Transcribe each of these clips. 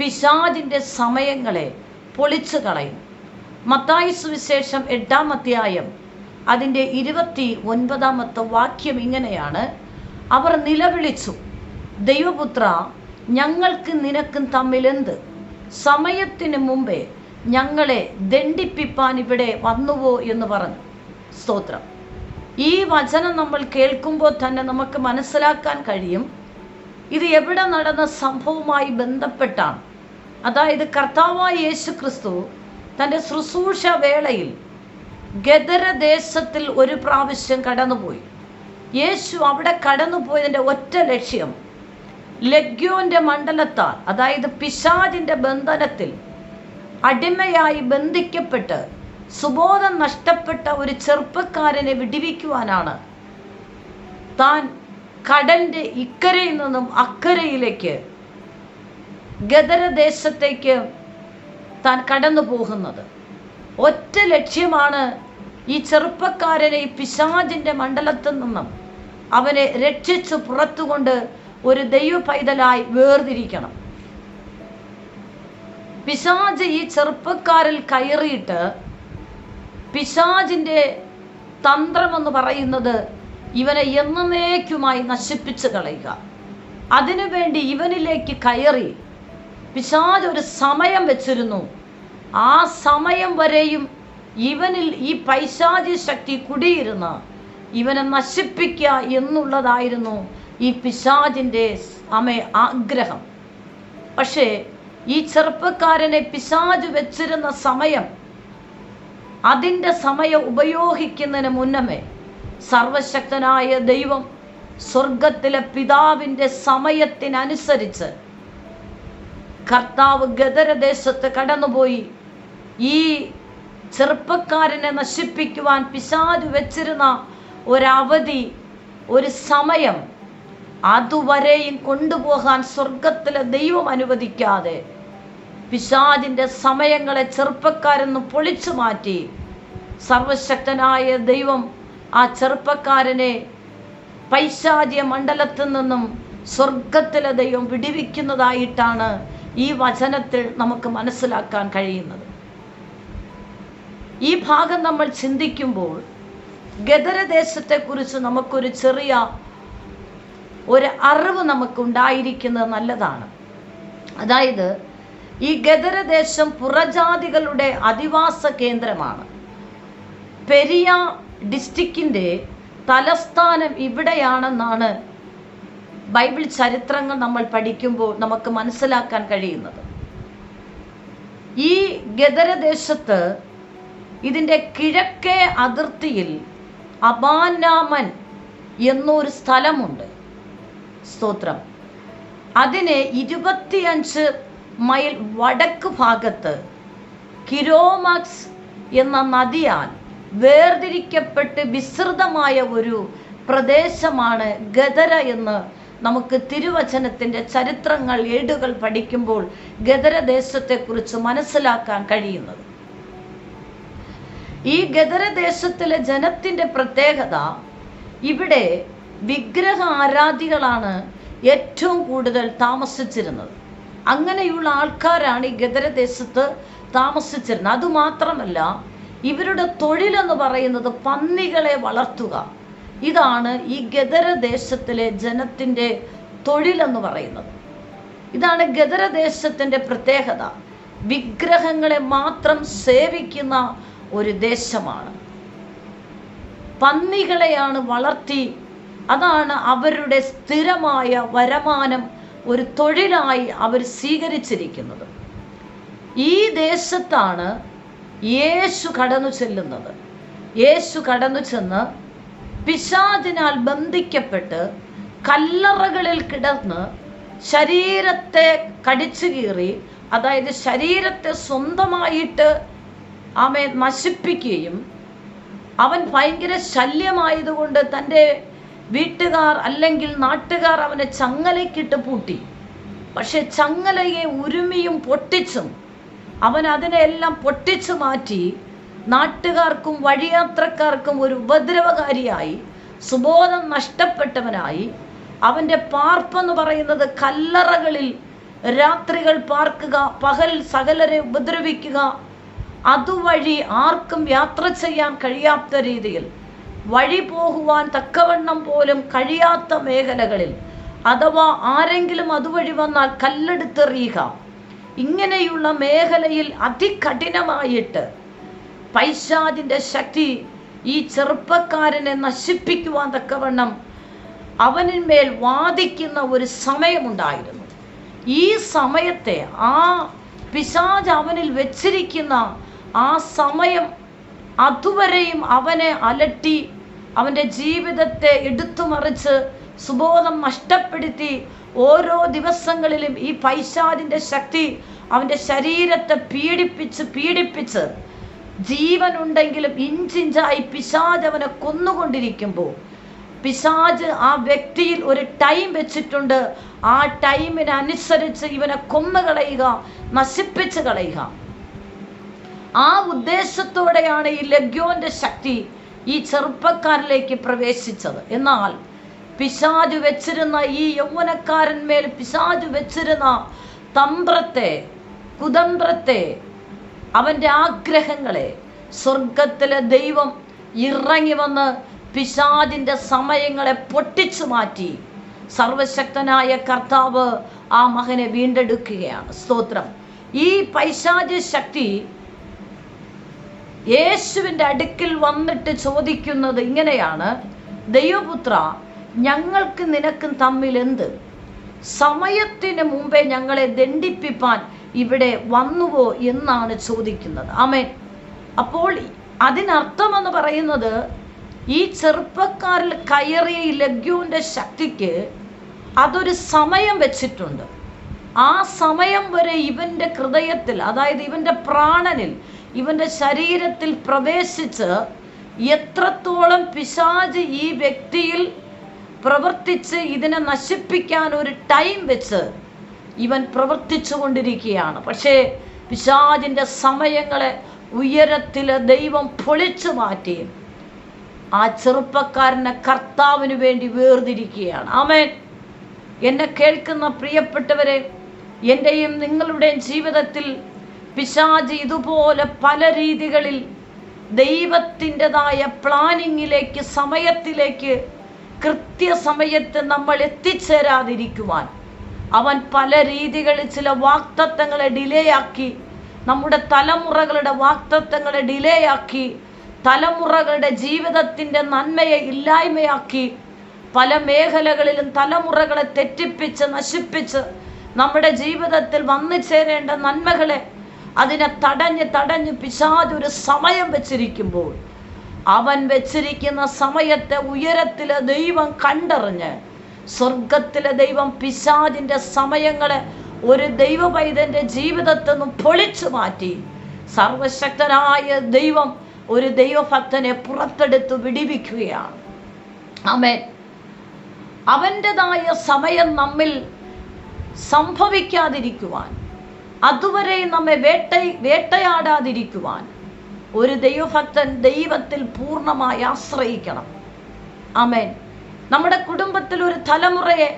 പിശാജിന്റെ സമയങ്ങളെ പൊളിച്ചു കളയും. മത്തായി സുവിശേഷം എട്ടാം അധ്യായം അതിന്റെ ഇരുപത്തി ഒൻപതാമത്തെ വാക്യം ഇങ്ങനെയാണ്. അവർ നിലവിളിച്ചു ദൈവപുത്ര ഞങ്ങൾക്ക് നിനക്കും തമ്മിലെന്ത്? സമയത്തിന് മുമ്പേ ഞങ്ങളെ ദണ്ഡിപ്പിപ്പാൻ ഇവിടെ വന്നുവോ എന്ന് പറഞ്ഞു. സ്തോത്രം. ഈ വചനം നമ്മൾ കേൾക്കുമ്പോൾ തന്നെ നമുക്ക് മനസ്സിലാക്കാൻ കഴിയും. ഇത് എവിടെ നടന്ന സംഭവവുമായി ബന്ധപ്പെട്ടാണ്. അതായത് കർത്താവായ യേശു ക്രിസ്തു തന്റെ ശുശ്രൂഷ വേളയിൽ ഗദരദേശത്തിൽ ഒരു പ്രാവശ്യം കടന്നുപോയി. യേശു അവിടെ കടന്നുപോയതിന്റെ ഒറ്റ ലക്ഷ്യം ലഗ്യോന്റെ മണ്ഡലത്താൽ അതായത് പിശാജിന്റെ ബന്ധനത്തിൽ അടിമയായി ബന്ധിക്കപ്പെട്ട് സുബോധം നഷ്ടപ്പെട്ട ഒരു ചെറുപ്പക്കാരനെ വിടിവിക്കുവാനാണ് താൻ കടലിന്റെ ഇക്കരയിൽ നിന്നും അക്കരയിലേക്ക് ഗദരദേശത്തേക്ക് താൻ കടന്നു പോകുന്നത് ഒറ്റ ലക്ഷ്യമാണ് ഈ ചെറുപ്പക്കാരനെ ഈ പിശാജിന്റെ മണ്ഡലത്തിൽ നിന്നും അവനെ രക്ഷിച്ചു പുറത്തുകൊണ്ട് ഒരു ദൈവ പൈതലായി വേർതിരിക്കണം. പിശാജ് ഈ ചെറുപ്പക്കാരിൽ കയറിയിട്ട് പിശാജിന്റെ തന്ത്രമെന്ന് പറയുന്നത് ഇവനെ എന്നേക്കുമായി നശിപ്പിച്ചു കളയുക. അതിനുവേണ്ടി ഇവനിലേക്ക് കയറി പിശാജ് ഒരു സമയം വെച്ചിരുന്നു. ആ സമയം വരെയും ഇവനിൽ ഈ പൈശാചി ശക്തി കുടിയിരുന്ന. ഇവനെ നശിപ്പിക്കുക എന്നുള്ളതായിരുന്നു ഈ പിശാജിന്റെ അമേ ആഗ്രഹം. പക്ഷേ ഈ ചെറുപ്പക്കാരനെ പിശാജ് വെച്ചിരുന്ന സമയം അതിന്റെ സമയം ഉപയോഗിക്കുന്നതിന് മുന്നമേ സർവശക്തനായ ദൈവം സ്വർഗത്തിലെ പിതാവിന്റെ സമയത്തിനനുസരിച്ച് കർത്താവ് ഗദരദേശത്ത് കടന്നുപോയി. ഈ ചെറുപ്പക്കാരനെ നശിപ്പിക്കുവാൻ പിശാജ് വെച്ചിരുന്ന ഒരവധി ഒരു സമയം അതുവരെയും കൊണ്ടുപോകാൻ സ്വർഗത്തിലെ ദൈവം അനുവദിക്കാതെ പിശാദിന്റെ സമയങ്ങളെ ചെറുപ്പക്കാരെന്ന് പൊളിച്ചു മാറ്റി. സർവശക്തനായ ദൈവം ആ ചെറുപ്പക്കാരനെ പൈശാചിയ മണ്ഡലത്തിൽ നിന്നും സ്വർഗത്തിലെ ദൈവം വിടിവിക്കുന്നതായിട്ടാണ് ഈ വചനത്തിൽ നമുക്ക് മനസ്സിലാക്കാൻ കഴിയുന്നത്. ഈ ഭാഗം നമ്മൾ ചിന്തിക്കുമ്പോൾ ഗദരദേശത്തെക്കുറിച്ച് നമുക്കൊരു ചെറിയ ഒരു അറിവ് നമുക്ക് ഉണ്ടായിരിക്കുന്നത് നല്ലതാണ്. അതായത് ഈ ഗദരദേശം പുറജാതികളുടെ അധിവാസ കേന്ദ്രമാണ്. പെരിയ ഡിസ്ട്രിക്റ്റിന്റെ തലസ്ഥാനം ഇവിടെയാണെന്നാണ് ബൈബിൾ ചരിത്രങ്ങൾ നമ്മൾ പഠിക്കുമ്പോൾ നമുക്ക് മനസ്സിലാക്കാൻ കഴിയുന്നത്. ഈ ഗദരദേശത്ത് ഇതിന്റെ കിഴക്കേ അതിർത്തിയിൽ അബാനാമൻ എന്നൊരു സ്ഥലമുണ്ട്. സ്തോത്രം. അതിന് ഇരുപത്തിയഞ്ച് മൈൽ വടക്ക് ഭാഗത്ത് കിരോമാക്സ് എന്ന നദിയാൽ വേർതിരിക്കപ്പെട്ട് വിസ്തൃതമായ ഒരു പ്രദേശമാണ് ഗദര എന്ന് നമുക്ക് തിരുവചനത്തിന്റെ ചരിത്രങ്ങൾ ഏടുകൾ പഠിക്കുമ്പോൾ ഗദരദേശത്തെക്കുറിച്ച് മനസ്സിലാക്കാൻ കഴിയുന്നത്. ഈ ഗദരദേശത്തിലെ ജനത്തിന്റെ പ്രത്യേകത ഇവിടെ വിഗ്രഹ ആരാധികളാണ് ഏറ്റവും കൂടുതൽ താമസിച്ചിരുന്നത്. അങ്ങനെയുള്ള ആൾക്കാരാണ് ഈ ഗദരദേശത്ത് താമസിച്ചിരുന്നത്. അതുമാത്രമല്ല ഇവരുടെ തൊഴിലെന്ന് പറയുന്നത് പന്നികളെ വളർത്തുക. ഇതാണ് ഈ ഗദരദേശത്തിലെ ജനത്തിന്റെ തൊഴിലെന്ന് പറയുന്നത്. ഇതാണ് ഗദരദേശത്തിന്റെ പ്രത്യേകത. വിഗ്രഹങ്ങളെ മാത്രം സേവിക്കുന്ന ഒരു ദേശമാണ്. പന്നികളെയാണ് വളർത്തി അതാണ് അവരുടെ സ്ഥിരമായ വരമാനം ഒരു തൊഴിലായി അവർ സ്വീകരിച്ചിരിക്കുന്നത്. ഈ ദേശത്താണ് യേശു കടന്നു ചെല്ലുന്നത്. യേശു കടന്നു ചെന്ന് പിശാചിനാൽ ബന്ധിക്കപ്പെട്ട് കല്ലറകളിൽ കിടന്ന് ശരീരത്തെ കടിച്ചു കീറി അതായത് ശരീരത്തെ സ്വന്തമായിട്ട് ആമെ നശിപ്പിക്കുകയും അവൻ ഭയങ്കര ശല്യമായതുകൊണ്ട് തന്റെ വീട്ടുകാർ അല്ലെങ്കിൽ നാട്ടുകാർ അവനെ ചങ്ങലയ്ക്കിട്ട് പൂട്ടി. പക്ഷെ ചങ്ങലയെ ഉരുമിയും പൊട്ടിച്ചും അവൻ അതിനെയെല്ലാം പൊട്ടിച്ചു മാറ്റി നാട്ടുകാർക്കും വഴിയാത്രക്കാർക്കും ഒരു ഉപദ്രവകാരിയായി സുബോധം നഷ്ടപ്പെട്ടവനായി. അവന്റെ പാർപ്പെന്ന് പറയുന്നത് കല്ലറകളിൽ രാത്രികൾ പാർക്കുക പകൽ സകലരെ ഉപദ്രവിക്കുക. അതുവഴി ആർക്കും യാത്ര ചെയ്യാൻ കഴിയാത്ത രീതിയിൽ വഴി പോകുവാൻ തക്കവണ്ണം പോലും കഴിയാത്ത മേഖലകളിൽ അഥവാ ആരെങ്കിലും അതുവഴി വന്നാൽ കല്ലെടുത്തെറിയുക. ഇങ്ങനെയുള്ള മേഖലയിൽ അതികഠിനമായിട്ട് പൈശാദിന്റെ ശക്തി ഈ ചെറുപ്പക്കാരനെ നശിപ്പിക്കുവാൻ തക്കവണ്ണം അവനിന്മേൽ വാദിക്കുന്ന ഒരു സമയമുണ്ടായിരുന്നു. ഈ സമയത്തെ ആ പിശാജ് അവനിൽ വെച്ചിരിക്കുന്ന ആ സമയം അതുവരെയും അവനെ അലട്ടി അവന്റെ ജീവിതത്തെ എടുത്തുമറിച്ച് സുബോധം നഷ്ടപ്പെടുത്തി ഓരോ ദിവസങ്ങളിലും ഈ പൈശാദിന്റെ ശക്തി അവന്റെ ശരീരത്തെ പീഡിപ്പിച്ച് പീഡിപ്പിച്ച് ജീവനുണ്ടെങ്കിലും ഇഞ്ചിഞ്ചായി പിശാജ് അവനെ കൊന്നുകൊണ്ടിരിക്കുമ്പോൾ പിശാജ് ആ വ്യക്തിയിൽ ഒരു ടൈം വെച്ചിട്ടുണ്ട്. ആ ടൈമിനനുസരിച്ച് ഇവനെ കൊന്നു കളയുക നശിപ്പിച്ച് കളയുക. ആ ഉദ്ദേശത്തോടെയാണ് ഈ ലഗ്യോന്റെ ശക്തി ഈ ചെറുപ്പക്കാരിലേക്ക് പ്രവേശിച്ചത്. എന്നാൽ പിശാജ് വെച്ചിരുന്ന ഈ യൗവനക്കാരന്മേൽ പിശാജ് വെച്ചിരുന്ന തന്ത്രത്തെ കുതന്ത്രത്തെ അവന്റെ ആഗ്രഹങ്ങളെ സ്വർഗത്തിലെ ദൈവം ഇറങ്ങി വന്ന് പിശാദിന്റെ സമയങ്ങളെ പൊട്ടിച്ചു മാറ്റി. സർവശക്തനായ കർത്താവ് ആ മകനെ വീണ്ടെടുക്കുകയാണ്. സ്തോത്രം. ഈ പൈശാചി ശക്തി യേശുവിന്റെ അടുക്കിൽ വന്നിട്ട് ചോദിക്കുന്നത് ഇങ്ങനെയാണ്. ദൈവപുത്ര ഞങ്ങൾക്ക് നിനക്കും തമ്മിൽ എന്ത് സമയത്തിന് മുമ്പേ ഞങ്ങളെ ദണ്ഡിപ്പിപ്പാൻ ഇവിടെ വന്നുവോ എന്നാണ് ചോദിക്കുന്നത്. ആമേൻ. അപ്പോൾ അതിനർത്ഥം എന്ന് പറയുന്നത് ഈ ചെറുപ്പക്കാരിൽ കയറിയ ഈ ലഘുവിന്റെ ശക്തിക്ക് അതൊരു സമയം വെച്ചിട്ടുണ്ട്. ആ സമയം വരെ ഇവന്റെ ഹൃദയത്തിൽ അതായത് ഇവന്റെ പ്രാണനിൽ ഇവന്റെ ശരീരത്തിൽ പ്രവേശിച്ച് എത്രത്തോളം പിശാജ് ഈ വ്യക്തിയിൽ പ്രവർത്തിച്ച് ഇതിനെ നശിപ്പിക്കാൻ ഒരു ടൈം വെച്ച് ഇവൻ പ്രവർത്തിച്ചു കൊണ്ടിരിക്കുകയാണ് പക്ഷേ പിശാജിന്റെ സമയങ്ങളെ ഉയരത്തിൽ ദൈവം പൊളിച്ചു മാറ്റി. ആ ചെറുപ്പക്കാരനെ കർത്താവിന് വേണ്ടി വേർതിരിക്കുകയാണ്. ആമേൻ. എന്നെ കേൾക്കുന്ന പ്രിയപ്പെട്ടവരെ എന്റെയും നിങ്ങളുടെയും ജീവിതത്തിൽ പിശാജ് ഇതുപോലെ പല രീതികളിൽ ദൈവത്തിന്റെതായ പ്ലാനിങ്ങിലേക്ക് സമയത്തിലേക്ക് കൃത്യസമയത്ത് നമ്മൾ എത്തിച്ചേരാതിരിക്കുവാൻ അവൻ പല രീതികളിൽ ചില വാക്തത്വങ്ങളെ ഡിലേ ആക്കി നമ്മുടെ തലമുറകളുടെ വാക്തത്വങ്ങളെ ഡിലേ ആക്കി തലമുറകളുടെ ജീവിതത്തിന്റെ നന്മയെ ഇല്ലായ്മയാക്കി പല മേഖലകളിലും തലമുറകളെ തെറ്റിപ്പിച്ച് നശിപ്പിച്ച് നമ്മുടെ ജീവിതത്തിൽ വന്നു ചേരേണ്ട നന്മകളെ അതിനെ തടഞ്ഞ് തടഞ്ഞ് പിശാതൊരു സമയം വെച്ചിരിക്കുമ്പോൾ അവൻ വെച്ചിരിക്കുന്ന സമയത്തെ ഉയരത്തിലെ ദൈവം കണ്ടറിഞ്ഞ് സ്വർഗത്തിലെ ദൈവം പിശാജിന്റെ സമയങ്ങളെ ഒരു ദൈവപൈതന്റെ ജീവിതത്തിൽ നിന്നും പൊളിച്ചു മാറ്റി. സർവശക്തനായ ദൈവം ഒരു ദൈവഭക്തനെ പുറത്തെടുത്ത് വിടിവിക്കുകയാണ്. ആമേൻ. അവന്റെതായ സമയം നമ്മിൽ സംഭവിക്കാതിരിക്കുവാൻ അതുവരെ നമ്മെ വേട്ട വേട്ടയാടാതിരിക്കുവാൻ ഒരു ദൈവഭക്തൻ ദൈവത്തിൽ പൂർണമായി ആശ്രയിക്കണം. ആമേൻ. നമ്മുടെ കുടുംബത്തിൽ ഒരു തലമുറയെ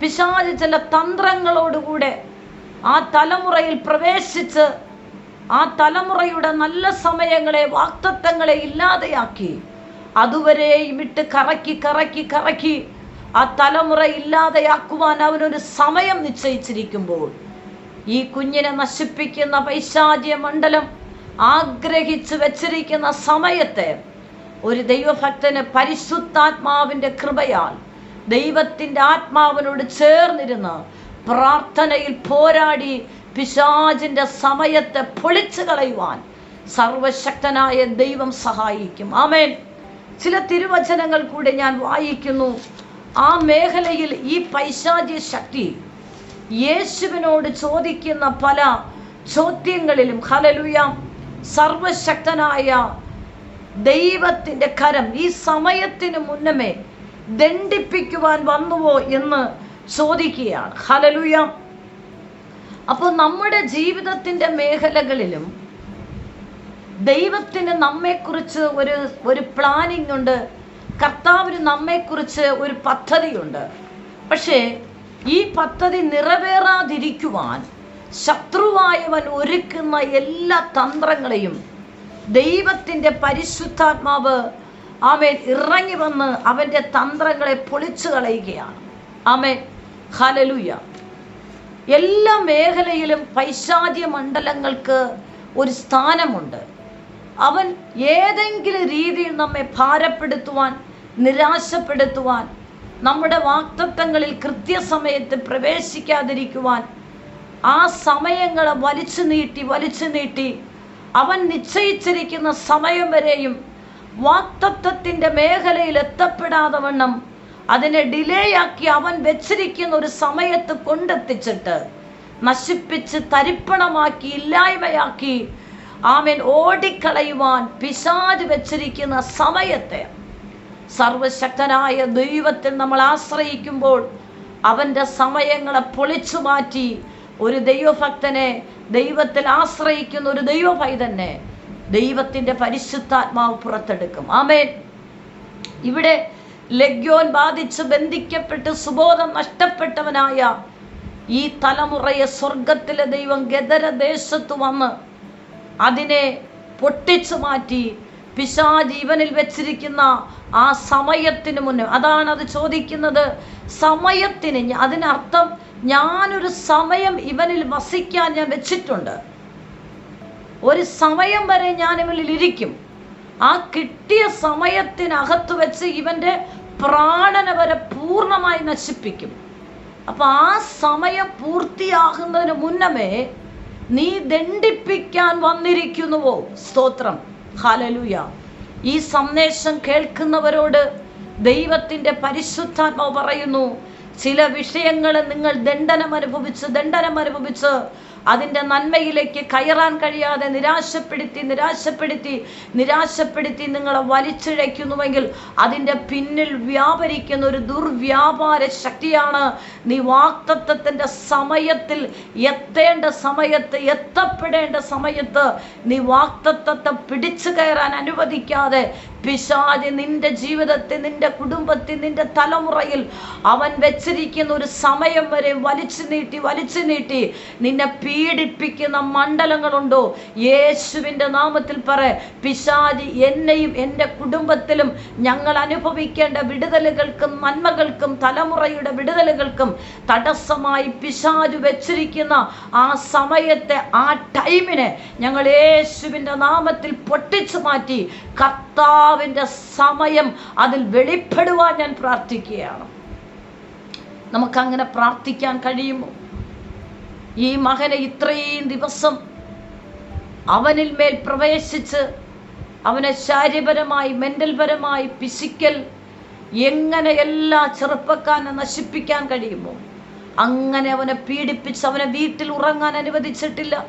പിശാജ് ചില തന്ത്രങ്ങളോടുകൂടെ ആ തലമുറയിൽ പ്രവേശിച്ച് ആ തലമുറയുടെ നല്ല സമയങ്ങളെ വാക്തത്വങ്ങളെ ഇല്ലാതെയാക്കി അതുവരെ ഇമിട്ട് കറക്കി കറക്കി കറക്കി ആ തലമുറ ഇല്ലാതെയാക്കുവാൻ അവനൊരു സമയം നിശ്ചയിച്ചിരിക്കുമ്പോൾ ഈ കുഞ്ഞിനെ നശിപ്പിക്കുന്ന പൈശാചിയ മണ്ഡലം ആഗ്രഹിച്ചു വെച്ചിരിക്കുന്ന സമയത്തെ ഒരു ദൈവഭക്തന് പരിശുദ്ധാത്മാവിന്റെ കൃപയാൽ ദൈവത്തിന്റെ ആത്മാവിനോട് ചേർന്നിരുന്ന് പ്രാർത്ഥനയിൽ പോരാടി പിശാചിന്റെ സമയത്തെ പൊളിച്ചു കളയുവാൻ സർവശക്തനായ ദൈവം സഹായിക്കും. ആമേൻ. ചില തിരുവചനങ്ങൾ കൂടെ ഞാൻ വായിക്കുന്നു. ആ മേഖലയിൽ ഈ പൈശാചി ശക്തി യേശുവിനോട് ചോദിക്കുന്ന പല ചോദ്യങ്ങളിലും ഹലലുയ സർവശക്തനായ ദൈവത്തിന്റെ കരം ഈ സമയത്തിന് മുന്നമേ ദണ്ഡിപ്പിക്കുവാൻ വന്നുവോ എന്ന് ചോദിക്കുകയാണ്. ഹലലുയ അപ്പോൾ നമ്മുടെ ജീവിതത്തിന്റെ മേഖലകളിലും ദൈവത്തിന് നമ്മെക്കുറിച്ച് ഒരു ഒരു പ്ലാനിംഗ് ഉണ്ട്. കർത്താവിന് നമ്മെക്കുറിച്ച് ഒരു പദ്ധതിയുണ്ട്. പക്ഷേ ഈ പദ്ധതി നിറവേറാതിരിക്കുവാൻ ശത്രുവായവൻ ഒരുക്കുന്ന എല്ലാ തന്ത്രങ്ങളെയും ദൈവത്തിന്റെ പരിശുദ്ധാത്മാവ് ആമേൻ ഇറങ്ങി വന്ന് അവന്റെ തന്ത്രങ്ങളെ പൊളിച്ചു കളയുകയാണ്. ആമേൻ. ഹലലുയ എല്ലാ മേഖലയിലും പൈശാദ്യ മണ്ഡലങ്ങൾക്ക് ഒരു സ്ഥാനമുണ്ട്. അവൻ ഏതെങ്കിലും രീതിയിൽ നമ്മെ ഭാരപ്പെടുത്തുവാൻ നിരാശപ്പെടുത്തുവാൻ നമ്മുടെ വാക്തത്വങ്ങളിൽ കൃത്യസമയത്ത് പ്രവേശിക്കാതിരിക്കുവാൻ ആ സമയങ്ങളെ വലിച്ചു നീട്ടി വലിച്ചു നീട്ടി അവൻ നിശ്ചയിച്ചിരിക്കുന്ന സമയം വരെയും വാക്തത്വത്തിന്റെ മേഖലയിൽ എത്തപ്പെടാതെ വണ്ണം അതിനെ ഡിലേ ആക്കി അവൻ വെച്ചിരിക്കുന്ന ഒരു സമയത്ത് കൊണ്ടെത്തിച്ചിട്ട് നശിപ്പിച്ച് തരിപ്പണമാക്കി ഇല്ലായ്മയാക്കി ആമൻ ഓടിക്കളയുവാൻ പിശാജ് വെച്ചിരിക്കുന്ന സമയത്തെ സർവശക്തനായ ദൈവത്തിൽ നമ്മൾ ആശ്രയിക്കുമ്പോൾ അവന്റെ സമയങ്ങളെ പൊളിച്ചു മാറ്റി ഒരു ദൈവഭക്തനെ ദൈവത്തിൽ ആശ്രയിക്കുന്ന ഒരു ദൈവഭൈതന്നെ ദൈവത്തിന്റെ പരിശുദ്ധാത്മാവ് പുറത്തെടുക്കും. ആമേൻ. ഇവിടെ ലഗ്യോൻ ബാധിച്ച് ബന്ധിക്കപ്പെട്ട് സുബോധം നഷ്ടപ്പെട്ടവനായ ഈ തലമുറയെ സ്വർഗത്തിലെ ദൈവം ഗദരദേശത്ത് വന്ന് അതിനെ പൊട്ടിച്ചു മാറ്റി പിശാജീവനിൽ വെച്ചിരിക്കുന്ന ആ സമയത്തിന് മുന്നേ. അതാണ് അത് ചോദിക്കുന്നത്. സമയത്തിന് അതിനർത്ഥം ഞാനൊരു സമയം ഇവനിൽ വസിക്കാൻ ഞാൻ വെച്ചിട്ടുണ്ട്. ഒരു സമയം വരെ ഞാൻ ഇവനിൽ ഇരിക്കും. ആ കിട്ടിയ സമയത്തിനകത്ത് വെച്ച് ഇവന്റെ പ്രാണന വരെ പൂർണമായി നശിപ്പിക്കും. അപ്പൊ ആ സമയം പൂർത്തിയാകുന്നതിന് മുന്നമേ നീ ദണ്ഡിപ്പിക്കാൻ വന്നിരിക്കുന്നുവോ? സ്തോത്രം. ഹലലുയ. ഈ സന്ദേശം കേൾക്കുന്നവരോട് ദൈവത്തിന്റെ പരിശുദ്ധാത്മാവ് പറയുന്നു ചില വിഷയങ്ങൾ നിങ്ങൾ ദണ്ഡനം അനുഭവിച്ച് ദണ്ഡനം അനുഭവിച്ച് അതിന്റെ നന്മയിലേക്ക് കയറാൻ കഴിയാതെ നിരാശപ്പെടുത്തി നിരാശപ്പെടുത്തി നിരാശപ്പെടുത്തി നിങ്ങളെ വലിച്ചിഴയ്ക്കുന്നുവെങ്കിൽ അതിന്റെ പിന്നിൽ വ്യാപരിക്കുന്ന ഒരു ദുർവ്യാപാര ശക്തിയാണ് നീ വാക്തത്വത്തിന്റെ സമയത്തിൽ എത്തേണ്ട സമയത്ത് എത്തപ്പെടേണ്ട സമയത്ത് നീ വാക്തത്വത്തെ പിടിച്ചു കയറാൻ അനുവദിക്കാതെ പിശാജ് നിന്റെ ജീവിതത്തിൽ നിന്റെ കുടുംബത്തിൽ നിന്റെ തലമുറയിൽ അവൻ വെച്ചിരിക്കുന്ന ഒരു സമയം വരെ വലിച്ചു നീട്ടി വലിച്ചു നീട്ടി നിന്നെ പീഡിപ്പിക്കുന്ന മണ്ഡലങ്ങളുണ്ടോ? യേശുവിന്റെ നാമത്തിൽ പറ പിശാജ് എന്നെയും എന്റെ കുടുംബത്തിലും ഞങ്ങൾ അനുഭവിക്കേണ്ട വിടുതലുകൾക്കും നന്മകൾക്കും തലമുറയുടെ വിടുതലുകൾക്കും തടസ്സമായി പിശാജ് വെച്ചിരിക്കുന്ന ആ സമയത്തെ ആ ടൈമിനെ ഞങ്ങൾ യേശുവിന്റെ നാമത്തിൽ പൊട്ടിച്ചു മാറ്റി കർത്താവിന്റെ സമയം അതിൽ വെളിപ്പെടുവാൻ ഞാൻ പ്രാർത്ഥിക്കുകയാണ്. നമുക്കങ്ങനെ പ്രാർത്ഥിക്കാൻ കഴിയുമോ? ഈ മകനെ ഇത്രയും ദിവസം അവനിൽ മേൽ പ്രവേശിച്ച് അവനെ ശാരീരപരമായി മെന്റൽ പരമായി ഫിസിക്കൽ എങ്ങനെ എല്ലാ ചെറുപ്പക്കാരനെ നശിപ്പിക്കാൻ കഴിയുമോ? അങ്ങനെ അവനെ പീഡിപ്പിച്ച് അവനെ വീട്ടിൽ ഉറങ്ങാൻ അനുവദിച്ചിട്ടില്ല.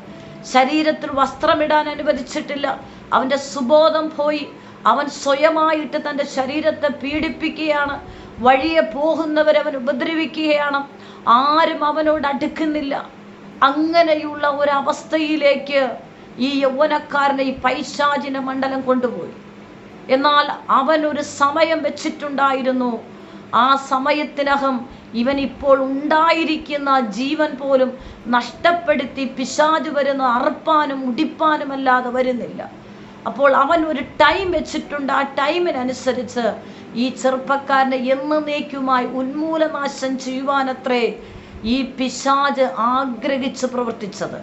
ശരീരത്തിൽ വസ്ത്രമിടാൻ അനുവദിച്ചിട്ടില്ല. അവന്റെ സുബോധം പോയി. അവൻ സ്വയമായിട്ട് തന്റെ ശരീരത്തെ പീഡിപ്പിക്കുകയാണ്. വഴിയെ പോകുന്നവരവൻ ഉപദ്രവിക്കുകയാണ്. ആരും അവനോട് അടുക്കുന്നില്ല. അങ്ങനെയുള്ള ഒരവസ്ഥയിലേക്ക് ഈ യൗവനക്കാരനെ ഈ പൈശാചിന മണ്ഡലം കൊണ്ടുപോയി. എന്നാൽ അവൻ ഒരു സമയം വെച്ചിട്ടുണ്ടായിരുന്നു. ആ സമയത്തിനകം ഇവൻ ഇപ്പോൾ ഉണ്ടായിരിക്കുന്ന ജീവൻ പോലും നഷ്ടപ്പെടുത്തി പിശാജ് വരുന്ന അറുപ്പാനും ഉടിപ്പാനുമല്ലാതെ വരുന്നില്ല. അപ്പോൾ അവൻ ഒരു ടൈം വെച്ചിട്ടുണ്ട്. ആ ടൈമിനനുസരിച്ച് ഈ ചെറുപ്പക്കാരനെ എന്നേക്കുമായി ഉന്മൂലനാശം ചെയ്യുവാനത്രേ ഈ പിശാജ് ആഗ്രഹിച്ച് പ്രവർത്തിച്ചത്.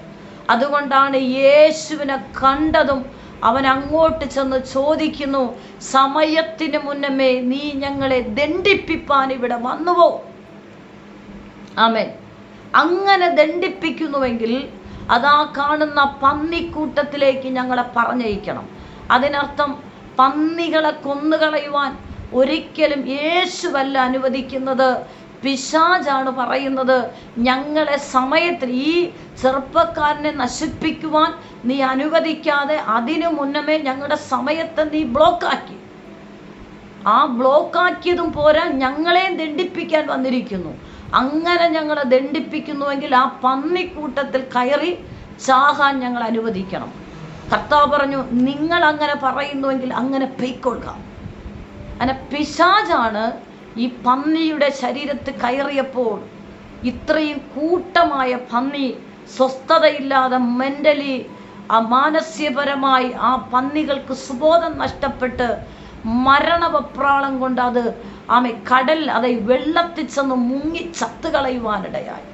അതുകൊണ്ടാണ് യേശുവിനെ കണ്ടതും അവൻ അങ്ങോട്ട് ചെന്ന് ചോദിക്കുന്നു സമയത്തിന് മുന്നമേ നീ ഞങ്ങളെ ദണ്ഡിപ്പിപ്പാൻ ഇവിടെ വന്നുവോ? ആമേൻ. അങ്ങനെ ദണ്ഡിപ്പിക്കുന്നുവെങ്കിൽ അതാ കാണുന്ന പന്നിക്കൂട്ടത്തിലേക്ക് ഞങ്ങളെ പറഞ്ഞയക്കണം. അതിനർത്ഥം പന്നികളെ കൊന്നുകളയുവാൻ ഒരിക്കലും യേശുവല്ല അനുവദിക്കുന്നത് പിശാജാണ് പറയുന്നത്. ഞങ്ങളെ സമയത്തിൽ ഈ ചെറുപ്പക്കാരനെ നശിപ്പിക്കുവാൻ നീ അനുവദിക്കാതെ അതിനു മുന്നമേ ഞങ്ങളുടെ സമയത്തെ നീ ബ്ലോക്കാക്കി. ആ ബ്ലോക്കാക്കിയതും പോരാ ഞങ്ങളെയും ദണ്ഡിപ്പിക്കാൻ വന്നിരിക്കുന്നു. അങ്ങനെ ഞങ്ങളെ ദണ്ഡിപ്പിക്കുന്നുവെങ്കിൽ ആ പന്നിക്കൂട്ടത്തിൽ കയറി ചാകാൻ ഞങ്ങൾ അനുവദിക്കണം. കർത്താവ് പറഞ്ഞു നിങ്ങൾ അങ്ങനെ പറയുന്നുവെങ്കിൽ അങ്ങനെ പെയ്ക്കൊള്ളുക. അങ്ങനെ പിശാജാണ് ഈ പന്നിയുടെ ശരീരത്ത് കയറിയപ്പോൾ ഇത്രയും കൂട്ടമായ പന്നി സ്വസ്ഥതയില്ലാതെ മെന്റലി ആ മാനസികപരമായി ആ പന്നികൾക്ക് സുബോധം നഷ്ടപ്പെട്ട് മരണവപ്രാളം കൊണ്ട് അത് ആമെ കടൽ അതെ വെള്ളത്തിൽ ചെന്ന് മുങ്ങി ചത്തുകളയുവാനിടയായി.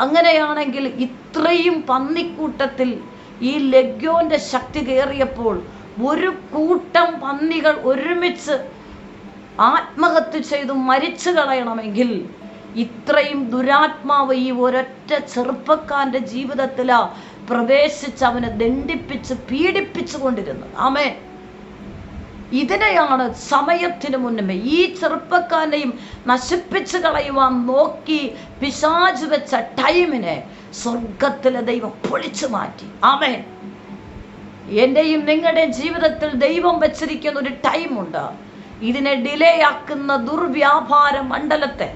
അങ്ങനെയാണെങ്കിൽ ഇത്രയും പന്നിക്കൂട്ടത്തിൽ ഈ ലഗ്യോന്റെ ശക്തി കയറിയപ്പോൾ ഒരു കൂട്ടം പന്നികൾ ഒരുമിച്ച് ആത്മഹത്യ ചെയ്തു മരിച്ചു കളയണമെങ്കിൽ ഇത്രയും ദുരാത്മാവ് ഈ ഒരൊറ്റ ചെറുപ്പക്കാരന്റെ ജീവിതത്തിലാ പ്രവേശിച്ച് അവനെ ദണ്ഡിപ്പിച്ച് പീഡിപ്പിച്ചു കൊണ്ടിരുന്നത് ആമേ ഇതിനെയാണ് സമയത്തിന് മുന്നമേ ഈ ചെറുപ്പക്കാരനെയും നശിപ്പിച്ചു കളയുവാൻ നോക്കി പിശാചു വെച്ച ടൈമിനെ സ്വർഗത്തിലെ ദൈവം പൊളിച്ചു മാറ്റി. ആമേ എന്റെയും നിങ്ങളുടെ ജീവിതത്തിൽ ദൈവം വെച്ചിരിക്കുന്ന ഒരു ടൈമുണ്ട്. ഇതിനെ ഡിലേ ആക്കുന്ന ദുർവ്യാപാര മണ്ഡലത്തെ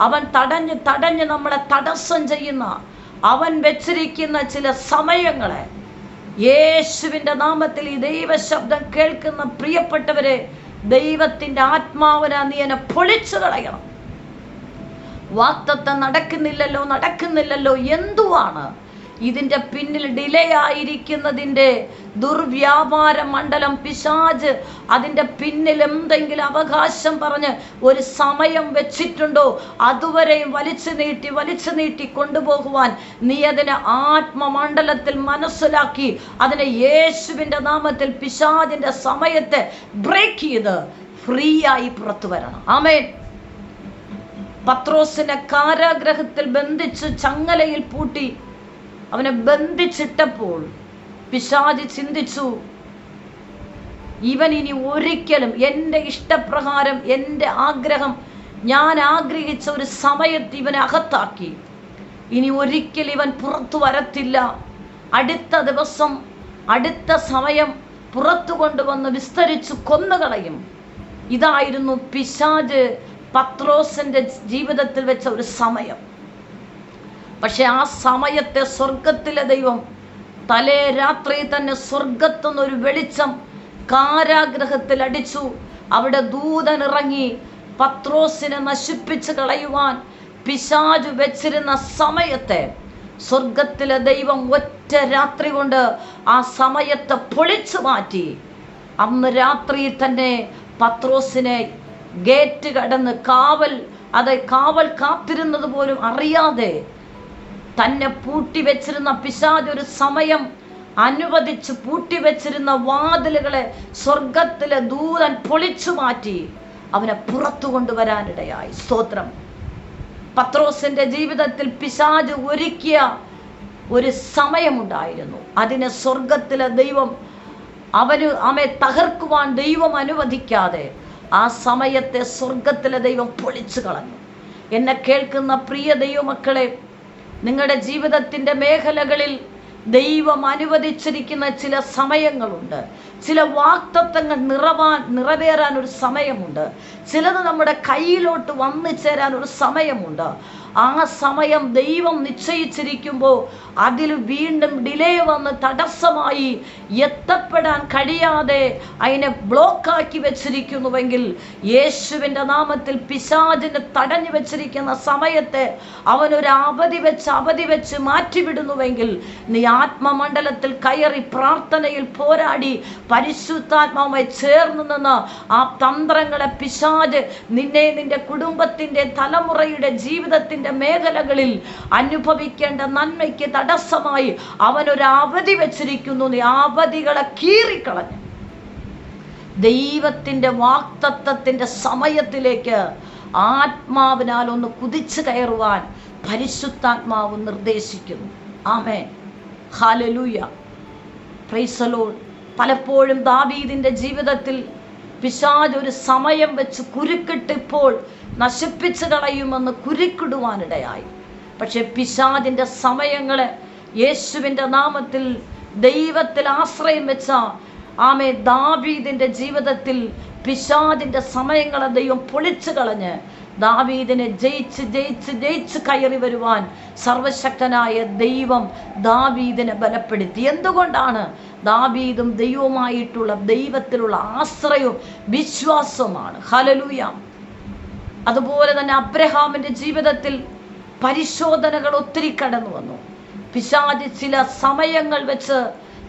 അവൻ തടഞ്ഞ് തടഞ്ഞ് നമ്മളെ തടസ്സം ചെയ്യുന്ന അവൻ വെച്ചിരിക്കുന്ന ചില സമയങ്ങളെ യേശുവിന്റെ നാമത്തിൽ ഈ ദൈവശബ്ദം കേൾക്കുന്ന പ്രിയപ്പെട്ടവരെ ദൈവത്തിന്റെ ആത്മാവന നീ എന്നെ പൊളിച്ചു കളയണം. വാക്തത്വം നടക്കുന്നില്ലല്ലോ നടക്കുന്നില്ലല്ലോ എന്തുവാണ് ഇതിന്റെ പിന്നിൽ ഡിലേ ആയിരിക്കുന്നതിന്റെ ദുർവ്യാപാര മണ്ഡലം പിശാജ്. അതിന്റെ പിന്നിൽ എന്തെങ്കിലും അവകാശം പറഞ്ഞ് ഒരു സമയം വെച്ചിട്ടുണ്ടോ? അതുവരെയും വലിച്ചു നീട്ടി വലിച്ചു നീട്ടി കൊണ്ടുപോകുവാൻ നീ അതിനെ ആത്മമണ്ഡലത്തിൽ മനസ്സിലാക്കി. അതിനെ യേശുവിന്റെ നാമത്തിൽ പിശാജിന്റെ സമയത്തെ ബ്രേക്ക് ചെയ്ത് ഫ്രീ ആയി പുറത്തു വരണം. ആമേൻ. പത്രോസിനെ കാരാഗ്രഹത്തിൽ ബന്ധിച്ച് ചങ്ങലയിൽ പൂട്ടി. അവനെ ബന്ധിച്ചിട്ടപ്പോൾ പിശാജി ചിന്തിച്ചു ഇവൻ ഇനി ഒരിക്കലും എന്റെ ഇഷ്ടപ്രകാരം എന്റെ ആഗ്രഹം ഞാൻ ആഗ്രഹിച്ച ഒരു സമയത്ത് ഇവനെ അകത്താക്കി. ഇനി ഒരിക്കൽ ഇവൻ പുറത്തു വരത്തില്ല. അടുത്ത ദിവസം അടുത്ത സമയം പുറത്തു കൊണ്ടുവന്ന് വിസ്തരിച്ചു കൊന്നുകളയും. ഇതായിരുന്നു പിശാജ് പത്രോസിന്റെ ജീവിതത്തിൽ വെച്ച ഒരു സമയം. പക്ഷെ ആ സമയത്തെ സ്വർഗത്തിലെ ദൈവം തലേ രാത്രി തന്നെ സ്വർഗത്തുനിന്ന് ഒരു വെളിച്ചം കാരാഗ്രഹത്തിൽ അടിച്ചു. അവിടെ ദൂതൻ ഇറങ്ങി പത്രോസിനെ നശിപ്പിച്ച് കളയുവാൻ പിശാചു വെച്ചിരുന്ന സമയത്തെ സ്വർഗത്തിലെ ദൈവം ഒറ്റ രാത്രി കൊണ്ട് ആ സമയത്തെ പൊളിച്ചു മാറ്റി. അന്ന് രാത്രി തന്നെ പത്രോസിനെ ഗേറ്റ് കടന്ന് കാവൽ അത് കാവൽ കാത്തിരുന്നത് പോലും അറിയാതെ തന്നെ പൂട്ടി വെച്ചിരുന്ന പിശാജ് ഒരു സമയം അനുവദിച്ച് പൂട്ടി വെച്ചിരുന്ന വാതിലുകളെ സ്വർഗത്തിലെ ദൂതൻ പൊളിച്ചു മാറ്റി. അവനെ പുറത്തു കൊണ്ടുവരാനിടയായി. സ്തോത്രം. പത്രോസിന്റെ ജീവിതത്തിൽ പിശാജ് ഒരുക്കിയ ഒരു സമയമുണ്ടായിരുന്നു. അതിനെ സ്വർഗത്തിലെ ദൈവം അവന് അമ്മെ തകർക്കുവാൻ ദൈവം അനുവദിക്കാതെ ആ സമയത്തെ സ്വർഗത്തിലെ ദൈവം പൊളിച്ചു കളഞ്ഞു. എന്നെ കേൾക്കുന്ന പ്രിയ ദൈവമക്കളെ നിങ്ങളുടെ ജീവിതത്തിന്റെ മേഖലകളിൽ ദൈവം അനുവദിച്ചിരിക്കുന്ന ചില സമയങ്ങളുണ്ട്. ചില വാക്തത്വങ്ങൾ നിറവാൻ നിറവേറാൻ ഒരു സമയമുണ്ട്. ചിലത് നമ്മുടെ കയ്യിലോട്ട് വന്നു ചേരാൻ ഒരു സമയമുണ്ട്. ആ സമയം ദൈവം നിശ്ചയിച്ചിരിക്കുമ്പോൾ അതിൽ വീണ്ടും ഡിലേ വന്ന് തടസ്സമായി എത്തപ്പെടാൻ കഴിയാതെ അതിനെ ബ്ലോക്കാക്കി വെച്ചിരിക്കുന്നുവെങ്കിൽ യേശുവിന്റെ നാമത്തിൽ പിശാചിനെ തടഞ്ഞു വെച്ചിരിക്കുന്ന സമയത്തെ അവനൊരു അവധി വെച്ച് അവധി വെച്ച് മാറ്റിവിടുന്നുവെങ്കിൽ നീ ആത്മമണ്ഡലത്തിൽ കയറി പ്രാർത്ഥനയിൽ പോരാടി പരിശുദ്ധാത്മാവുമായി ചേർന്ന് നിന്ന് ആ തന്ത്രങ്ങളെ പിശാജ് നിന്നെ നിന്റെ കുടുംബത്തിന്റെ തലമുറയുടെ ജീവിതത്തിന്റെ മേഖലകളിൽ അനുഭവിക്കേണ്ട നന്മയ്ക്ക് തടസ്സമായി അവനൊരു അവധി വെച്ചിരിക്കുന്നു. നീ അവധികളെ കീറിക്കളഞ്ഞു ദൈവത്തിന്റെ വാക്തത്വത്തിന്റെ സമയത്തിലേക്ക് ആത്മാവിനാൽ ഒന്ന് കുതിച്ചു കയറുവാൻ പരിശുദ്ധാത്മാവ് നിർദ്ദേശിക്കുന്നു. ആമേ ഹാലലൂയ പ്രൈസലോൺ പലപ്പോഴും ദാവീദിന്റെ ജീവിതത്തിൽ പിശാജ് ഒരു സമയം വെച്ച് കുരുക്കിട്ടിപ്പോൾ നശിപ്പിച്ചു കളയുമെന്ന് കുരുക്കിടുവാനിടയായി. പക്ഷെ പിശാജിന്റെ സമയങ്ങളെ യേശുവിന്റെ നാമത്തിൽ ദൈവത്തിൽ ആശ്രയം വെച്ച ആമെ ദാബീദിന്റെ ജീവിതത്തിൽ പിശാദിന്റെ സമയങ്ങളെ ദൈവം പൊളിച്ചു കളഞ്ഞ് ദാവീദിനെ ജയിച്ച് ജയിച്ച് ജയിച്ച് കയറി വരുവാൻ സർവശക്തനായ ദൈവം ദാവീദിനെ ബലപ്പെടുത്തി. എന്തുകൊണ്ടാണ് ദാവീദും ദൈവവുമായിട്ടുള്ള ദൈവത്തിലുള്ള ആശ്രയവും വിശ്വാസവുമാണ്? ഹലലൂയാം അതുപോലെ തന്നെ അബ്രഹാമിന്റെ ജീവിതത്തിൽ പരിശോധനകൾ ഒത്തിരി കടന്നു വന്നു. പിശാജ് ചില സമയങ്ങൾ വെച്ച്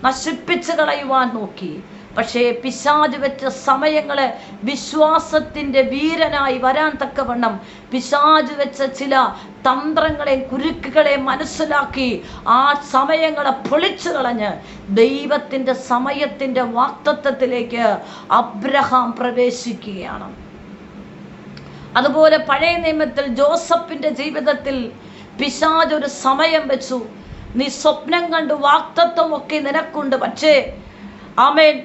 നശിപ്പിച്ചു കളയുവാൻ നോക്കി. പക്ഷേ പിശാജ് വെച്ച സമയങ്ങളെ വിശ്വാസത്തിന്റെ വീരനായി വരാൻ തക്കവണ്ണം പിശാജ് വെച്ച ചില തന്ത്രങ്ങളെ കുരുക്കുകളെ മനസ്സിലാക്കി ആ സമയങ്ങളെ പൊളിച്ചു കളഞ്ഞ് ദൈവത്തിന്റെ സമയത്തിന്റെ വാക്തത്വത്തിലേക്ക് അബ്രഹാം പ്രവേശിക്കുകയാണ്. അതുപോലെ പഴയ നിയമത്തിൽ ജോസഫിന്റെ ജീവിതത്തിൽ പിശാജ് ഒരു സമയം വെച്ചു. നീ സ്വപ്നം കണ്ടു വാക്തത്വമൊക്കെ നിനക്കുണ്ട്. പക്ഷേ ആമേൻ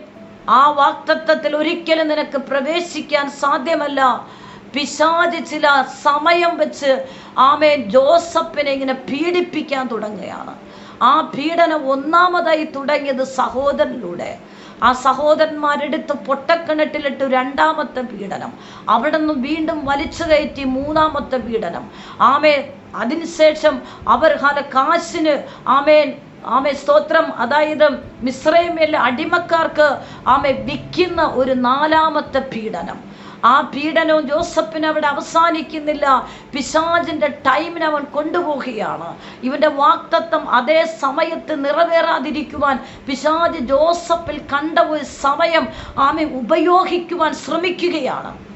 ആ വാക്തത്വത്തിൽ ഒരിക്കലും നിനക്ക് പ്രവേശിക്കാൻ സാധ്യമല്ല. പിശാജ് ചില സമയം വെച്ച് ആമേൻ ജോസഫിനെ ഇങ്ങനെ പീഡിപ്പിക്കാൻ തുടങ്ങുകയാണ്. ആ പീഡനം ഒന്നാമതായി തുടങ്ങിയത് സഹോദരനിലൂടെ. ആ സഹോദരന്മാരെടുത്ത് പൊട്ടക്കിണറ്റിലിട്ട് രണ്ടാമത്തെ പീഡനം. അവിടെ നിന്ന് വീണ്ടും വലിച്ചു കയറ്റി മൂന്നാമത്തെ പീഡനം. ആമേ അതിനുശേഷം അവർ കാശിന് ആമേൻ ആമെ സ്തോത്രം. അതായത് മിശ്രൈമിലെ അടിമക്കാർക്ക് ആമേ വിൽക്കുന്ന ഒരു നാലാമത്തെ പീഡനം. ആ പീഡനവും ജോസഫിന് അവിടെ അവസാനിക്കുന്നില്ല. പിശാജിന്റെ ടൈമിന് അവൻ കൊണ്ടുപോവുകയാണ്. ഇവന്റെ വാക്തത്വം അതേ സമയത്ത് നിറവേറാതിരിക്കുവാൻ പിശാജ് ജോസഫിൽ കണ്ട ഒരു സമയം ആമെ ഉപയോഗിക്കുവാൻ ശ്രമിക്കുകയാണ്.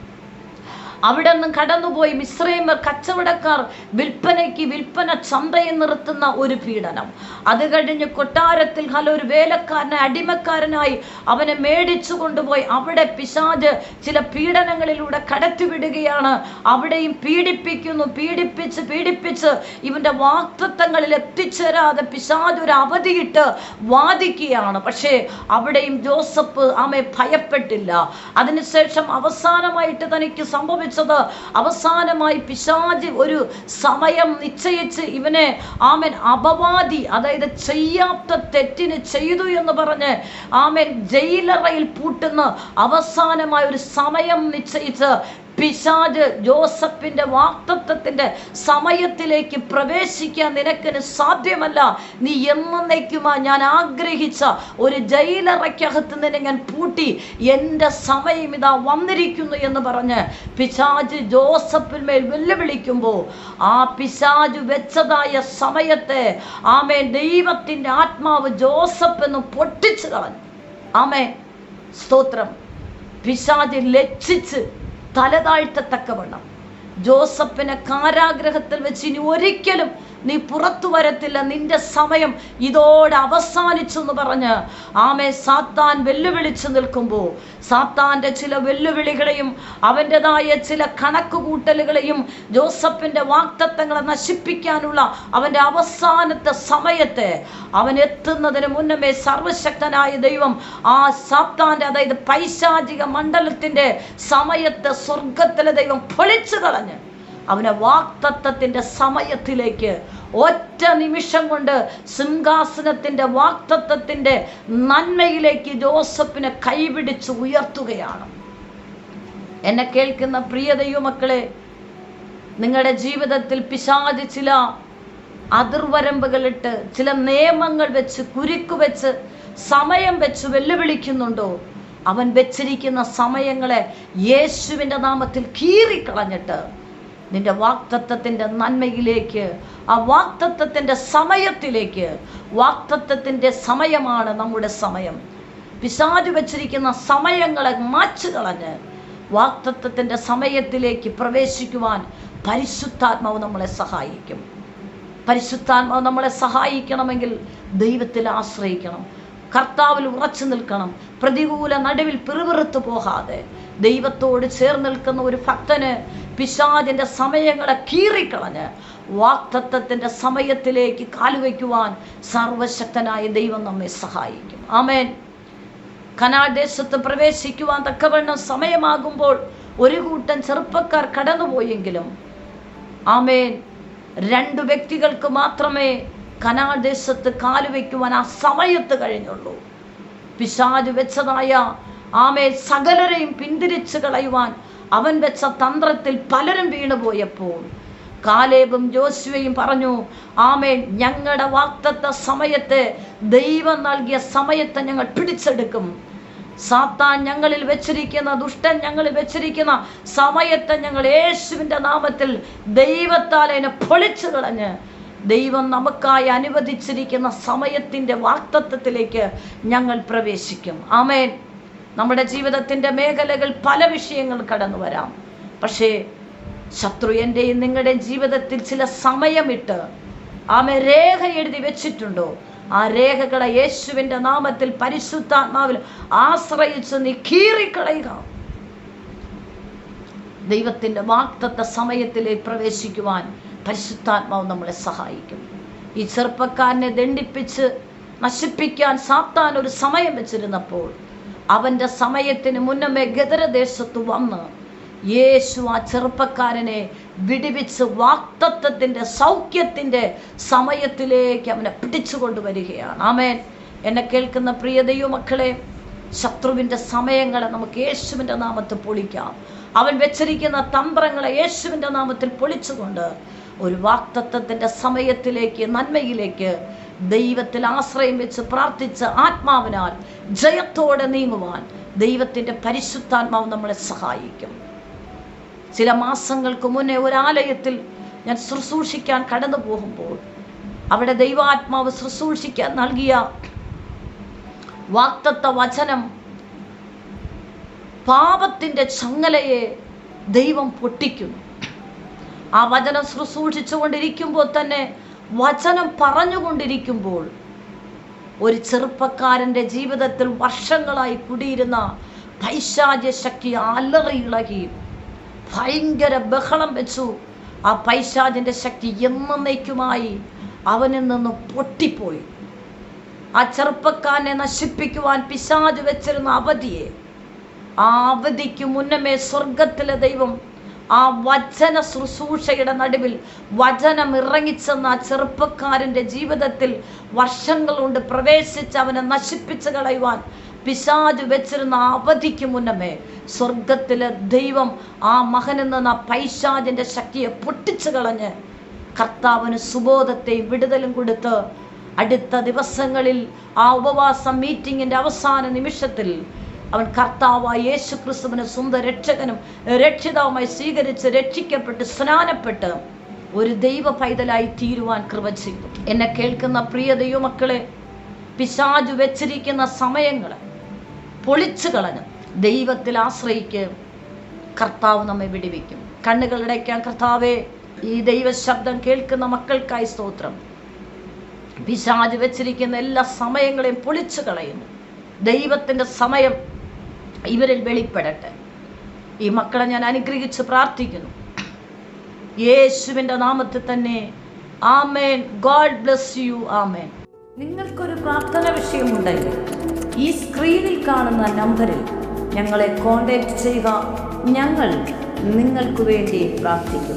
അവിടെ നിന്നും കടന്നുപോയി മിശ്രൈമർ കച്ചവടക്കാർ വിൽപ്പനയ്ക്ക് വിൽപ്പന ചന്തയെ നിർത്തുന്ന ഒരു പീഡനം. അത് കഴിഞ്ഞ് കൊട്ടാരത്തിൽ ഹല ഒരു വേലക്കാരനെ അടിമക്കാരനായി അവനെ മേടിച്ചു കൊണ്ടുപോയി. അവിടെ പിശാജ് ചില പീഡനങ്ങളിലൂടെ കടത്തിവിടുകയാണ്. അവിടെയും പീഡിപ്പിക്കുന്നു പീഡിപ്പിച്ച് പീഡിപ്പിച്ച് ഇവന്റെ വാക്തത്വങ്ങളിൽ എത്തിച്ചേരാതെ പിശാജ് ഒരു അവധിയിട്ട് വാദിക്കുകയാണ്. പക്ഷേ അവിടെയും ജോസഫ് ആമെ ഭയപ്പെട്ടില്ല. അതിനുശേഷം അവസാനമായിട്ട് തനിക്ക് സംഭവിച്ചത് അവസാനമായി പിശാജ് ഒരു സമയം നിശ്ചയിച്ച് ഇവനെ ആമൻ അപവാദി അതായത് ചെയ്യാത്ത തെറ്റിന് ചെയ്തു എന്ന് പറഞ്ഞ് ആമൻ ജയിലറയിൽ പൂട്ടുന്ന അവസാനമായ ഒരു സമയം നിശ്ചയിച്ച് പിശാജ് ജോസഫിന്റെ വാക്തത്വത്തിന്റെ സമയത്തിലേക്ക് പ്രവേശിക്കാൻ നിനക്കിന് സാധ്യമല്ല. നീ എന്നേക്കുമാ ഞാൻ ആഗ്രഹിച്ച ഒരു ജയിലറയ്ക്കകത്ത് നിന്നെ ഞാൻ പൂട്ടി. എന്റെ സമയം ഇതാ വന്നിരിക്കുന്നു എന്ന് പറഞ്ഞ് പിശാജ് ജോസഫിന്മേൽ വെല്ലുവിളിക്കുമ്പോൾ ആ പിശാജ് വെച്ചതായ സമയത്തെ ആമേ ദൈവത്തിന്റെ ആത്മാവ് ജോസഫ് എന്ന് പൊട്ടിച്ചു കളഞ്ഞു. ആമേ സ്തോത്രം. പിശാജ് തലതാഴ്ത്തത്തക്കവണ്ണം ജോസഫിനെ കാരാഗ്രഹത്തിൽ വെച്ച് ഇനി ഒരിക്കലും നീ പുറത്തു വരത്തില്ല നിന്റെ സമയം ഇതോടെ അവസാനിച്ചു എന്ന് പറഞ്ഞ് ആമെ സാത്താൻ വെല്ലുവിളിച്ചു നിൽക്കുമ്പോൾ സാത്താന്റെ ചില വെല്ലുവിളികളെയും അവന്റെതായ ചില കണക്കുകൂട്ടലുകളെയും ജോസഫിന്റെ വാക്തത്വങ്ങളെ നശിപ്പിക്കാനുള്ള അവന്റെ അവസാനത്തെ സമയത്തെ അവൻ എത്തുന്നതിന് മുന്നമേ സർവശക്തനായ ദൈവം ആ സാത്താന്റെ അതായത് പൈശാചിക മണ്ഡലത്തിന്റെ സമയത്തെ സ്വർഗത്തിലെ ദൈവം പൊളിച്ചു കളഞ്ഞ്. അവനെ വാക്തത്വത്തിന്റെ സമയത്തിലേക്ക് ഒറ്റ നിമിഷം കൊണ്ട് സിംഹാസനത്തിന്റെ വാക്തത്വത്തിന്റെ നന്മയിലേക്ക് ജോസഫിനെ കൈപിടിച്ച് ഉയർത്തുകയാണ്. എന്നെ കേൾക്കുന്ന പ്രിയ ദൈവമക്കളെ നിങ്ങളുടെ ജീവിതത്തിൽ പിശാജ് ചില അതിർവരമ്പുകളിട്ട് ചില നിയമങ്ങൾ വെച്ച് കുരുക്കു വെച്ച് സമയം വെച്ച് വെല്ലുവിളിക്കുന്നുണ്ടോ? അവൻ വെച്ചിരിക്കുന്ന സമയങ്ങളെ യേശുവിന്റെ നാമത്തിൽ കീറിക്കളഞ്ഞിട്ട് നിന്റെ വാക്തത്വത്തിന്റെ നന്മയിലേക്ക് ആ വാക്തത്വത്തിന്റെ സമയത്തിലേക്ക്. വാക്തത്വത്തിന്റെ സമയമാണ് നമ്മുടെ സമയം. പിശാച് വച്ചിരിക്കുന്ന സമയങ്ങളെ മാച്ചു കളഞ്ഞ് വാക്തത്വത്തിന്റെ സമയത്തിലേക്ക് പ്രവേശിക്കുവാൻ പരിശുദ്ധാത്മാവ് നമ്മളെ സഹായിക്കും. പരിശുദ്ധാത്മാവ് നമ്മളെ സഹായിക്കണമെങ്കിൽ ദൈവത്തിൽ ആശ്രയിക്കണം. കർത്താവിൽ ഉറച്ചു നിൽക്കണം. പ്രതികൂല നടുവിൽ പിറുപിറുത്തു പോകാതെ ദൈവത്തോട് ചേർന്ന് നിൽക്കുന്ന ഒരു ഭക്തന് പിശാചിന്റെ സമയങ്ങളെ കീറിക്കളഞ്ഞ് വാക്തത്വത്തിന്റെ സമയത്തിലേക്ക് കാലുവയ്ക്കുവാൻ സർവശക്തനായ ദൈവം നമ്മെ സഹായിക്കും. ആമേൻ. കനാൽ ദേശത്ത് പ്രവേശിക്കുവാൻ തക്കവണ്ണം സമയമാകുമ്പോൾ ഒരു കൂട്ടം ചെറുപ്പക്കാർ കടന്നുപോയെങ്കിലും ആമേൻ രണ്ടു വ്യക്തികൾക്ക് മാത്രമേ കനാൽ ദേശത്ത് കാലുവെക്കുവാൻ ആ സമയത്ത് കഴിഞ്ഞുള്ളൂ. പിശാജ് വെച്ചതായ ആമേ സകലരെയും പിന്തിരിച്ചു കളയുവാൻ അവൻ വെച്ച തന്ത്രത്തിൽ പലരും വീണുപോയപ്പോൾ കാലേബും ജോസ്വയും പറഞ്ഞു ആമേ ഞങ്ങളുടെ വാക്തത്വ സമയത്ത് ദൈവം നൽകിയ സമയത്തെ ഞങ്ങൾ പിടിച്ചെടുക്കും. സാത്താൻ ഞങ്ങളിൽ വെച്ചിരിക്കുന്ന ദുഷ്ടൻ ഞങ്ങളിൽ വെച്ചിരിക്കുന്ന സമയത്തെ ഞങ്ങൾ യേശുവിന്റെ നാമത്തിൽ ദൈവത്താൽ അതിനെ പൊളിച്ചു കളഞ്ഞ് ദൈവം നമുക്കായി അനുവദിച്ചിരിക്കുന്ന സമയത്തിന്റെ വാക്തത്വത്തിലേക്ക് ഞങ്ങൾ പ്രവേശിക്കും. ആമേൻ. നമ്മുടെ ജീവിതത്തിന്റെ മേഖലകൾ പല വിഷയങ്ങൾ കടന്നു വരാം. പക്ഷേ ശത്രു എന്റെയും നിങ്ങളുടെയും ജീവിതത്തിൽ ചില സമയമിട്ട് ആമെ രേഖ എഴുതി വെച്ചിട്ടുണ്ടോ? ആ രേഖകളെ യേശുവിന്റെ നാമത്തിൽ പരിശുദ്ധാത്മാവിൽ ആശ്രയിച്ച് നീ കീറിക്കളയുക. ദൈവത്തിന്റെ വാക്തത്വ സമയത്തിലേക്ക് പ്രവേശിക്കുവാൻ പരിശുദ്ധാത്മാവ് നമ്മളെ സഹായിക്കും. ഈ ചെറുപ്പക്കാരനെ ദണ്ഡിപ്പിച്ച് നശിപ്പിക്കാൻ സാത്താൻ ഒരു സമയം വെച്ചിരുന്നപ്പോൾ അവന്റെ സമയത്തിന് മുന്നമേ ഗദരദേശത്ത് വന്ന് യേശു ആ ചെറുപ്പക്കാരനെ വിടിവിച്ച് വാക്തത്വത്തിന്റെ സൗഖ്യത്തിന്റെ സമയത്തിലേക്ക് അവനെ പിടിച്ചു കൊണ്ടുവരികയാണ്. ആമേൻ. എന്നെ കേൾക്കുന്ന പ്രിയ ദൈവമക്കളെ ശത്രുവിന്റെ സമയങ്ങളെ നമുക്ക് യേശുവിന്റെ നാമത്തിൽ പൊളിക്കാം. അവൻ വെച്ചിരിക്കുന്ന തന്ത്രങ്ങളെ യേശുവിന്റെ നാമത്തിൽ പൊളിച്ചുകൊണ്ട് ഒരു വാക്തത്വത്തിന്റെ സമയത്തിലേക്ക് നന്മയിലേക്ക് ദൈവത്തിൽ ആശ്രയം വെച്ച് പ്രാർത്ഥിച്ച് ആത്മാവിനാൽ ജയത്തോടെ നീങ്ങുവാൻ ദൈവത്തിന്റെ പരിശുദ്ധാത്മാവ് നമ്മളെ സഹായിക്കും. ചില മാസങ്ങൾക്ക് മുന്നേ ഒരാലയത്തിൽ ഞാൻ ശുശ്രൂഷിക്കാൻ കടന്നു പോകുമ്പോൾ അവിടെ ദൈവാത്മാവ് ശുശ്രൂഷിക്കാൻ നൽകിയ വാക്തത്വ വചനം പാപത്തിന്റെ ചങ്ങലയെ ദൈവം പൊട്ടിക്കുന്നു. ആ വചനം ശുശ്രൂഷിച്ചുകൊണ്ടിരിക്കുമ്പോൾ തന്നെ വചനം പറഞ്ഞുകൊണ്ടിരിക്കുമ്പോൾ ഒരു ചെറുപ്പക്കാരന്റെ ജീവിതത്തിൽ വർഷങ്ങളായി കുടിയിരുന്ന പൈശാച ശക്തി അലറി ഇളകി ഭയങ്കര ബഹളം വെച്ചു. ആ പൈശാചിന്റെ ശക്തി എന്നേക്കുമായി അവനിൽ നിന്ന് പൊട്ടിപ്പോയി. ആ ചെറുപ്പക്കാരനെ നശിപ്പിക്കുവാൻ പിശാജ് വെച്ചിരുന്ന അവധിയെ ആ അവധിക്ക് മുന്നമേ സ്വർഗത്തിലെ ദൈവം ആ വചന ശുശ്രൂഷയുടെ നടുവിൽ വചനം ഇറങ്ങിച്ചെന്ന ആ ചെറുപ്പക്കാരന്റെ ജീവിതത്തിൽ വർഷങ്ങൾ കൊണ്ട് പ്രവേശിച്ച് അവനെ നശിപ്പിച്ച് കളയുവാൻ പിശാജ് വെച്ചിരുന്ന അവധിക്ക് മുന്നമേ സ്വർഗത്തിലെ ദൈവം ആ മകനിൽ നിന്ന് ആ പൈശാജിന്റെ ശക്തിയെ പൊട്ടിച്ചു കളഞ്ഞ് കർത്താവിന് സുബോധത്തെയും വിടുതലും കൊടുത്ത് അടുത്ത ദിവസങ്ങളിൽ ആ ഉപവാസ മീറ്റിങ്ങിന്റെ അവസാന നിമിഷത്തിൽ അവൻ കർത്താവായ യേശു ക്രിസ്തുവിനെ സ്വന്തം രക്ഷകനും രക്ഷിതാവുമായി സ്വീകരിച്ച് രക്ഷിക്കപ്പെട്ട് സ്നാനപ്പെട്ട് ഒരു ദൈവ പൈതലായി തീരുവാൻ കൃപ ചെയ്തു. എന്നെ കേൾക്കുന്ന പ്രിയ ദൈവമക്കളെ പിശാജു വെച്ചിരിക്കുന്ന സമയങ്ങൾ പൊളിച്ചു കളഞ്ഞ് ദൈവത്തിൽ ആശ്രയിക്ക് കർത്താവ് നമ്മെ വിടിവിക്കും. കണ്ണുകളടയ്ക്കാൻ കർത്താവെ ഈ ദൈവശബ്ദം കേൾക്കുന്ന മക്കൾക്കായി സ്തോത്രം. പിശാജ് വെച്ചിരിക്കുന്ന എല്ലാ സമയങ്ങളെയും പൊളിച്ചു കളയുന്നു ദൈവത്തിന്റെ സമയം ഇവരിൽ വെളിപ്പെടട്ടെ. ഈ മക്കളെ ഞാൻ അനുഗ്രഹിച്ച് പ്രാർത്ഥിക്കുന്നു. യേശുവിന്റെ നാമത്തിൽ തന്നെ ആമേൻ. God bless you. ആമേൻ. നിങ്ങൾക്കൊരു പ്രാർത്ഥന വിഷയമുണ്ടെങ്കിൽ ഈ സ്ക്രീനിൽ കാണുന്ന നമ്പറിൽ ഞങ്ങളെ കോൺടാക്റ്റ് ചെയ്യുക. ഞങ്ങൾ നിങ്ങൾക്ക് വേണ്ടി പ്രാർത്ഥിക്കും.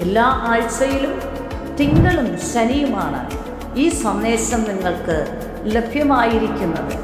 എല്ലാ ആഴ്ചയിലും തിങ്കളും ശനിയുമാണ് ഈ സന്ദേശം നിങ്ങൾക്ക് ലഭ്യമായിരിക്കുന്നത്.